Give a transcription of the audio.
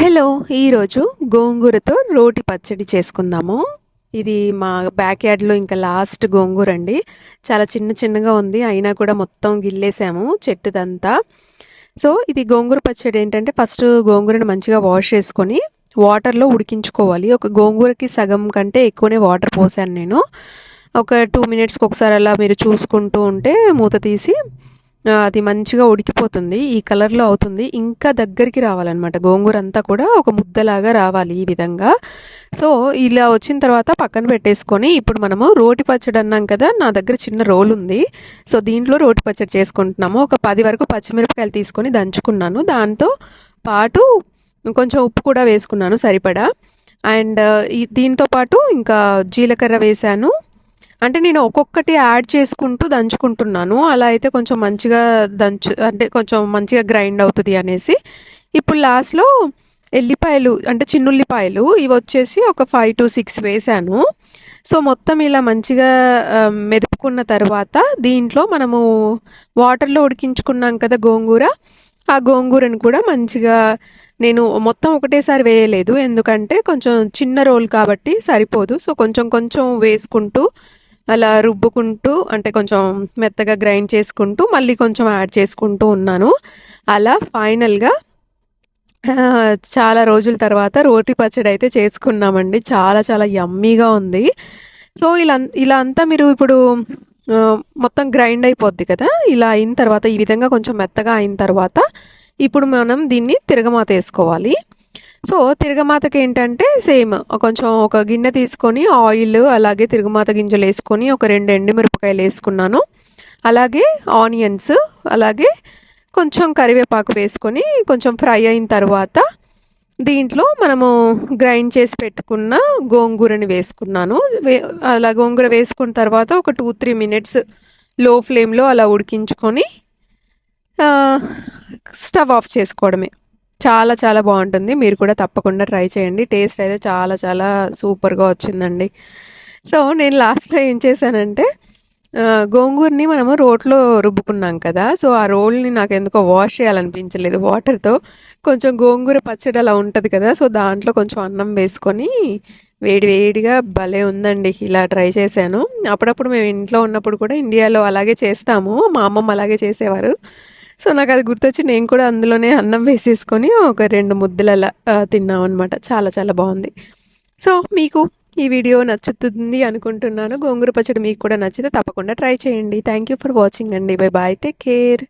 Hello ఈరోజు గోంగూరతో రోటి పచ్చడి చేసుకుందాము. ఇది మా బ్యాక్ యార్డ్లో ఇంకా లాస్ట్ గోంగూర అండి. చాలా చిన్న చిన్నగా ఉంది అయినా కూడా మొత్తం గిల్లేసాము చెట్టుదంతా. సో ఇది గోంగూర పచ్చడి ఏంటంటే ఫస్ట్ గోంగూరను మంచిగా వాష్ చేసుకొని వాటర్లో ఉడికించుకోవాలి. ఒక గోంగూరకి సగం కంటే ఎక్కువనే వాటర్ పోసాను నేను. ఒక టూ మినిట్స్కి ఒకసారి అలా మీరు చూసుకుంటూ ఉంటే మూత తీసి అది మంచిగా ఉడికిపోతుంది ఈ కలర్లో అవుతుంది. ఇంకా దగ్గరికి రావాలన్నమాట. గోంగూర అంతా కూడా ఒక ముద్దలాగా రావాలి ఈ విధంగా. సో ఇలా వచ్చిన తర్వాత పక్కన పెట్టేసుకొని ఇప్పుడు మనము రోటి పచ్చడి అన్నాం కదా నా దగ్గర చిన్న రోల్ ఉంది. సో దీంట్లో రోటి పచ్చడి చేసుకుంటున్నాము. ఒక పది వరకు పచ్చిమిరపకాయలు తీసుకొని దంచుకున్నాను. దాంతో పాటు కొంచెం ఉప్పు కూడా వేసుకున్నాను సరిపడా. అండ్ దీంతో పాటు ఇంకా జీలకర్ర వేశాను. అంటే నేను ఒక్కొక్కటి యాడ్ చేసుకుంటూ దంచుకుంటున్నాను. అలా అయితే కొంచెం మంచిగా దంచు అంటే కొంచెం మంచిగా గ్రైండ్ అవుతుంది అనేసి. ఇప్పుడు లాస్ట్లో ఎల్లిపాయలు అంటే చిన్నుల్లిపాయలు ఇవి వచ్చేసి ఒక ఫైవ్ టు సిక్స్ వేసాను. సో మొత్తం ఇలా మంచిగా మెదుపుకున్న తర్వాత దీంట్లో మనము వాటర్లో ఉడికించుకున్నాం కదా గోంగూర. ఆ గోంగూరను కూడా మంచిగా నేను మొత్తం ఒకటేసారి వేయలేదు. ఎందుకంటే కొంచెం చిన్న రోల్ కాబట్టి సరిపోదు. సో కొంచెం కొంచెం వేసుకుంటూ అలా రుబ్బుకుంటూ అంటే కొంచెం మెత్తగా గ్రైండ్ చేసుకుంటూ మళ్ళీ కొంచెం యాడ్ చేసుకుంటూ ఉన్నాను. అలా ఫైనల్గా చాలా రోజుల తర్వాత రోటి పచ్చడి అయితే చేసుకున్నామండి. చాలా చాలా యమ్మీగా ఉంది. సో ఇలా ఇలా అంతా మీరు ఇప్పుడు మొత్తం గ్రైండ్ అయిపోద్ది కదా? ఇలా అయిన తర్వాత ఈ విధంగా కొంచెం మెత్తగా అయిన తర్వాత ఇప్పుడు మనం దీన్ని తిరగమాత వేసుకోవాలి. సో తిరగమాతకి ఏంటంటే సేమ్ కొంచెం ఒక గిన్నె తీసుకొని ఆయిల్ అలాగే తిరుగుమాత గింజలు వేసుకొని ఒక రెండు ఎండుమిరపకాయలు వేసుకున్నాను. అలాగే ఆనియన్స్ అలాగే కొంచెం కరివేపాకు వేసుకొని కొంచెం ఫ్రై అయిన తర్వాత దీంట్లో మనము గ్రైండ్ చేసి పెట్టుకున్న గోంగూరని వేసుకున్నాను. వే అలా గోంగూర వేసుకున్న తర్వాత ఒక టూ త్రీ మినిట్స్లో ఫ్లేమ్లో అలా ఉడికించుకొని స్టవ్ ఆఫ్ చేసుకోవడమే. చాలా చాలా బాగుంటుంది. మీరు కూడా తప్పకుండా ట్రై చేయండి. టేస్ట్ అయితే చాలా చాలా సూపర్గా వచ్చిందండి. సో నేను లాస్ట్లో ఏం చేశానంటే గోంగూరని మనము రోట్లో రుబ్బుకున్నాం కదా సో ఆ రోల్ని నాకు ఎందుకో వాష్ చేయాలనిపించలేదు. వాటర్తో కొంచెం గోంగూర పచ్చడి అలా ఉంటుంది కదా సో దాంట్లో కొంచెం అన్నం వేసుకొని వేడి వేడిగా భలే ఉందండి. ఇలా ట్రై చేశాను. అప్పుడప్పుడు మేము ఇంట్లో ఉన్నప్పుడు కూడా ఇండియాలో అలాగే చేస్తాము. మా అమ్మమ్మ అలాగే చేసేవారు. సో నాకు అది గుర్తొచ్చి నేను కూడా అందులోనే అన్నం వేసేసుకొని ఒక రెండు ముద్దలు తిన్నాం అనమాట చాలా చాలా బాగుంది. సో మీకు ఈ వీడియో నచ్చుతుంది అనుకుంటున్నాను. గోంగూర పచ్చడి మీకు కూడా నచ్చితే తప్పకుండా ట్రై చేయండి. థ్యాంక్ యూ ఫర్ వాచింగ్ అండి. Bye bye take care